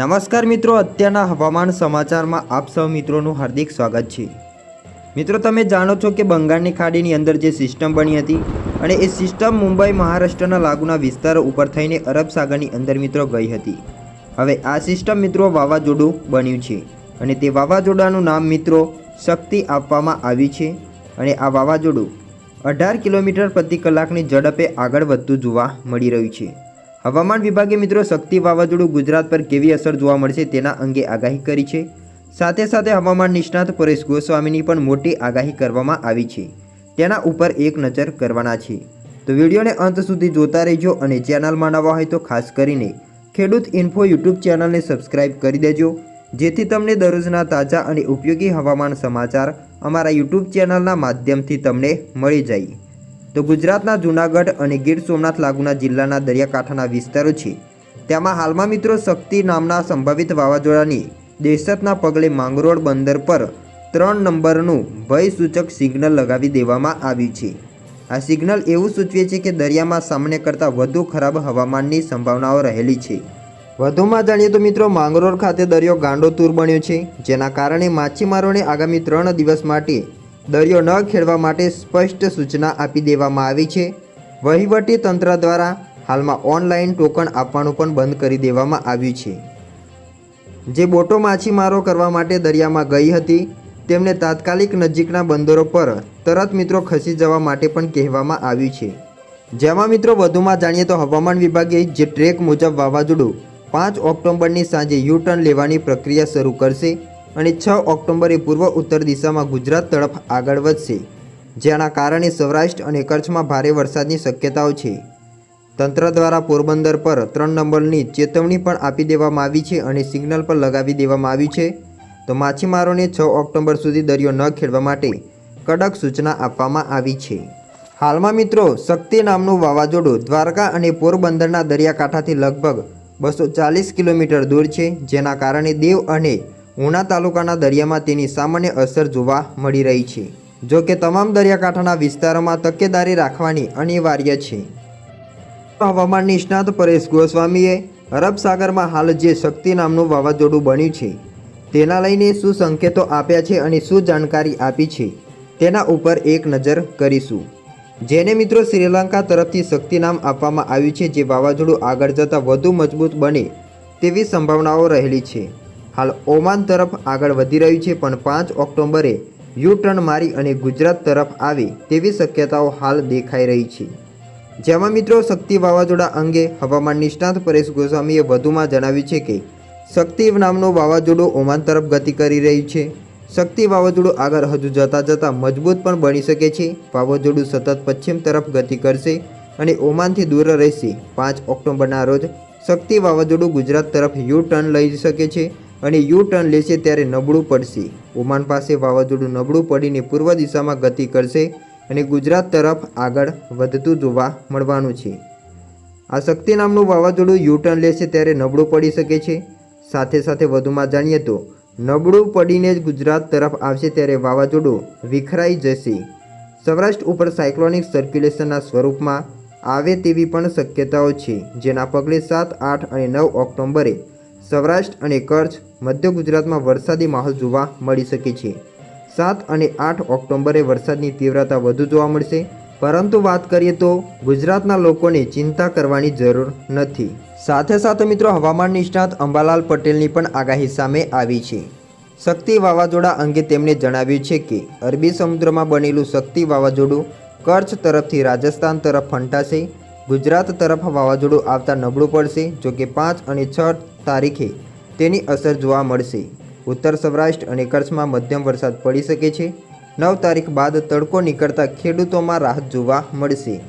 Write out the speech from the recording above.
નમસ્કાર મિત્રો, અત્યારના હવામાન સમાચારમાં આપ સૌ મિત્રોનું હાર્દિક સ્વાગત છે. મિત્રો, તમે જાણો છો કે બંગાળની ખાડીની અંદર જે સિસ્ટમ બની હતી અને એ સિસ્ટમ મુંબઈ, મહારાષ્ટ્રના લાગુના વિસ્તારો ઉપર થઈને અરબ સાગરની અંદર મિત્રો ગઈ હતી. હવે આ સિસ્ટમ મિત્રો વાવાઝોડું બન્યું છે અને તે વાવાઝોડાનું નામ મિત્રો શક્તિ આપવામાં આવી છે અને આ વાવાઝોડું અઢાર કિલોમીટર પ્રતિ કલાકની ઝડપે આગળ વધતું જોવા મળી રહ્યું છે. હવામાન વિભાગે મિત્રો શક્તિ વાવાઝોડું ગુજરાત પર કેવી અસર જોવા મળશે તેના અંગે આગાહી કરી છે. સાથે સાથે હવામાન નિષ્ણાત પરેશ ગોસ્વામીની પણ મોટી આગાહી કરવામાં આવી છે. તેના ઉપર એક નજર કરવાના છે. તો વિડીયોને અંત સુધી જોતા રહેજો અને ચેનલમાં નવા હોય તો ખાસ કરીને ખેડૂત ઇન્ફો યુટ્યુબ ચેનલને સબસ્ક્રાઇબ કરી દેજો, જેથી તમને દરરોજના તાજા અને ઉપયોગી હવામાન સમાચાર અમારા યુટ્યુબ ચેનલના માધ્યમથી તમને મળી જાય. તો ગુજરાતના જૂનાગઢ અને ગીર સોમનાથ લાગુના જિલ્લાના દરિયાકાંઠાના વિસ્તારો છે. તેમાં હાલમાં મિત્રો શક્તિ નામના સંભવિત વાવાઝોડાની દહેશતના પગલે માંગરોળ બંદર પર ત્રણ નંબરનું ભયસૂચક સિગ્નલ લગાવી દેવામાં આવ્યું છે. આ સિગ્નલ એવું સૂચવે છે કે દરિયામાં સામાન્ય કરતાં વધુ ખરાબ હવામાનની સંભાવનાઓ રહેલી છે. વધુમાં જાણીએ તો મિત્રો માંગરોળ ખાતે દરિયો ગાંડોતૂર બન્યો છે, જેના કારણે માછીમારોને આગામી ત્રણ દિવસ માટે દરિયો ન ખેડવા માટે સ્પષ્ટ સૂચના આપી દેવામાં આવી છે. વહીવટી તંત્ર દ્વારા હાલમાં ઓનલાઈન ટોકન આપવાનું પણ બંધ કરી દેવામાં આવ્યું છે. જે બોટો માછીમારો કરવા માટે દરિયામાં ગઈ હતી, તેમને તાત્કાલિક નજીકના બંદરો પર તરત મિત્રો ખસી જવા માટે પણ કહેવામાં આવ્યું છે. જેમાં મિત્રો વધુમાં જાણીએ તો હવામાન વિભાગે જે ટ્રેક મુજબ વાવાઝોડું પાંચ ઓક્ટોબરની સાંજે યુ ટર્ન લેવાની પ્રક્રિયા શરૂ કરશે. અને છ ઓક્ટોબરે પૂર્વ ઉત્તર દિશામાં ગુજરાત તરફ આગળ વધશે, જેના કારણે સૌરાષ્ટ્ર અને કચ્છમાં ભારે વરસાદની શક્યતાઓ છે. તંત્ર દ્વારા પોરબંદર પર ત્રણ નંબરની ચેતવણી પણ આપી દેવામાં આવી છે અને સિગ્નલ પણ લગાવી દેવામાં આવ્યું છે. તો માછીમારોને છ ઓક્ટોબર સુધી દરિયો ન ખેડવા માટે કડક સૂચના આપવામાં આવી છે. હાલમાં મિત્રો, શક્તિ નામનું વાવાઝોડું દ્વારકા અને પોરબંદરના દરિયાકાંઠાથી લગભગ બસો ચાલીસ કિલોમીટર દૂર છે, જેના કારણે દેવ અને ઉના તાલુકાના દરિયામાં તેની સામાન્ય અસર જોવા મળી રહી છે. જો કે તમામ દરિયાકાંઠાના વિસ્તારોમાં તકેદારી રાખવાની અનિવાર્ય છે. હવામાન નિષ્ણાત પરેશ ગોસ્વામીએ અરબ સાગરમાં હાલ જે શક્તિ નામનું વાવાઝોડું બન્યું છે, તેના લઈને શું સંકેતો આપ્યા છે અને શું જાણકારી આપી છે, તેના ઉપર એક નજર કરીશું. જેને મિત્રો શ્રીલંકા તરફથી શક્તિ નામ આપવામાં આવ્યું છે, જે વાવાઝોડું આગળ જતાં વધુ મજબૂત બને તેવી સંભાવનાઓ રહેલી છે. હાલ ઓમાન તરફ આગળ વધી રહ્યું છે, પણ પાંચ ઓક્ટોબરે યુ ટર્ન મારી અને ગુજરાત તરફ આવે તેવી શક્યતાઓ હાલ દેખાઈ રહી છે. જેમાં મિત્રો, શક્તિ વાવાઝોડા અંગે હવામાન નિષ્ણાત પરેશ ગોસ્વામીએ વધુમાં જણાવ્યું છે કે, શક્તિ નામનું વાવાઝોડું ઓમાન તરફ ગતિ કરી રહ્યું છે. શક્તિ વાવાઝોડું આગળ હજુ જતાં જતાં મજબૂત પણ બની શકે છે. વાવાઝોડું સતત પશ્ચિમ તરફ ગતિ કરશે અને ઓમાનથી દૂર રહેશે. પાંચ ઓક્ટોબરના રોજ શક્તિ વાવાઝોડું ગુજરાત તરફ યુ ટર્ન લઈ શકે છે. અને યુ ટર્ન લેશે ત્યારે નબળું પડશે. ઓમાન પાસે વાવાઝોડું નબળું પડીને પૂર્વ દિશામાં ગતિ કરશે અને ગુજરાત તરફ આગળ વધતું જોવા મળવાનું છે. આ શક્તિ નામનું વાવાઝોડું યુ ટર્ન લેશે ત્યારે નબળું પડી શકે છે. સાથે સાથે વધુમાં જાણીએ તો, નબળું પડીને જ ગુજરાત તરફ આવશે ત્યારે વાવાઝોડું વિખરાઈ જશે. સૌરાષ્ટ્ર ઉપર સાયક્લોનિક સર્ક્યુલેશનના સ્વરૂપમાં આવે તેવી પણ શક્યતાઓ છે, જેના પગલે સાત, આઠ અને નવ ઓક્ટોબરે સૌરાષ્ટ્ર અને કચ્છ, મધ્ય ગુજરાતમાં વરસાદી માહોલ જોવા મળી શકે છે. સાત અને આઠ ઓક્ટોબરે વરસાદની તીવ્રતા વધુ જોવા મળશે. પરંતુ વાત કરીએ તો ગુજરાતના લોકોને ચિંતા કરવાની જરૂર નથી. સાથે સાથે મિત્રો હવામાન નિષ્ણાત અંબાલાલ પટેલની પણ આગાહી સામે આવી છે. શક્તિ વાવાઝોડા અંગે તેમણે જણાવ્યું છે કે, અરબી સમુદ્રમાં બનેલું શક્તિ વાવાઝોડું કચ્છ તરફથી રાજસ્થાન તરફ ફંટાશે. ગુજરાત તરફ વાવાઝોડું આવતા નબળું પડશે, જોકે પાંચ અને છ તારીખે તેની અસર જોવા મળશે. ઉત્તર સૌરાષ્ટ્ર અને કચ્છમાં મધ્યમ વરસાદ પડી શકે છે. નવ તારીખ બાદ તડકો નીકળતા ખેડૂતોમાં રાહત જોવા મળશે.